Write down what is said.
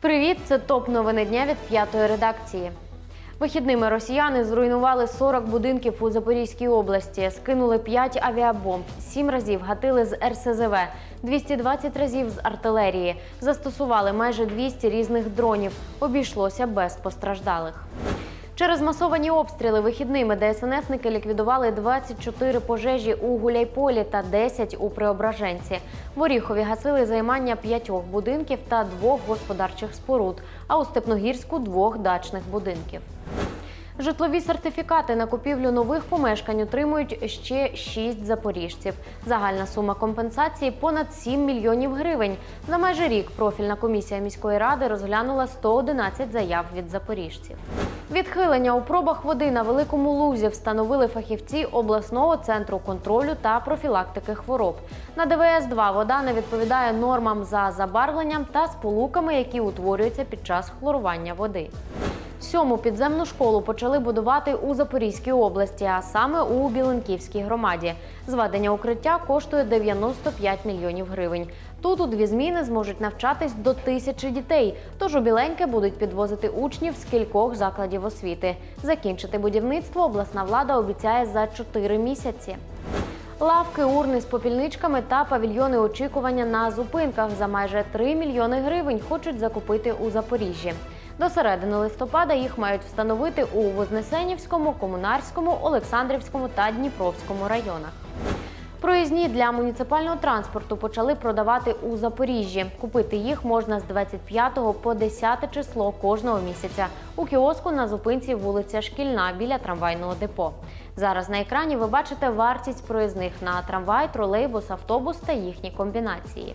Привіт! Це топ новини дня від п'ятої редакції. Вихідними росіяни зруйнували 40 будинків у Запорізькій області, скинули 5 авіабомб, 7 разів гатили з РСЗВ, 220 разів з артилерії, застосували майже 200 різних дронів. Обійшлося без постраждалих. Через масовані обстріли вихідними ДСНСники ліквідували 24 пожежі у Гуляйполі та 10 у Преображенці. В Оріхові гасили займання п'ятьох будинків та двох господарчих споруд, а у Степногірську двох дачних будинків. Житлові сертифікати на купівлю нових помешкань отримують ще 6 запоріжців. Загальна сума компенсації понад 7 мільйонів гривень. За майже рік профільна комісія міської ради розглянула 111 заяв від запоріжців. Відхилення у пробах води на великому лузі встановили фахівці обласного центру контролю та профілактики хвороб. На ДВС 2 вода не відповідає нормам за забарвленням та сполуками, які утворюються під час хлорування води. Сьому підземну школу почали будувати у Запорізькій області, а саме у Біленківській громаді. Зведення укриття коштує 95 мільйонів гривень. Тут у дві зміни зможуть навчатись до тисячі дітей. Тож у Біленьке будуть підвозити учнів з кількох закладів освіти. Закінчити будівництво обласна влада обіцяє за 4 місяці. Лавки, урни з попільничками та павільйони очікування на зупинках за майже 3 мільйони гривень хочуть закупити у Запоріжжі. До середини листопада їх мають встановити у Вознесенівському, Комунарському, Олександрівському та Дніпровському районах. Проїзні для муніципального транспорту почали продавати у Запоріжжі. Купити їх можна з 25 по 10 число кожного місяця у кіоску на зупинці вулиця Шкільна біля трамвайного депо. Зараз на екрані ви бачите вартість проїзних на трамвай, тролейбус, автобус та їхні комбінації.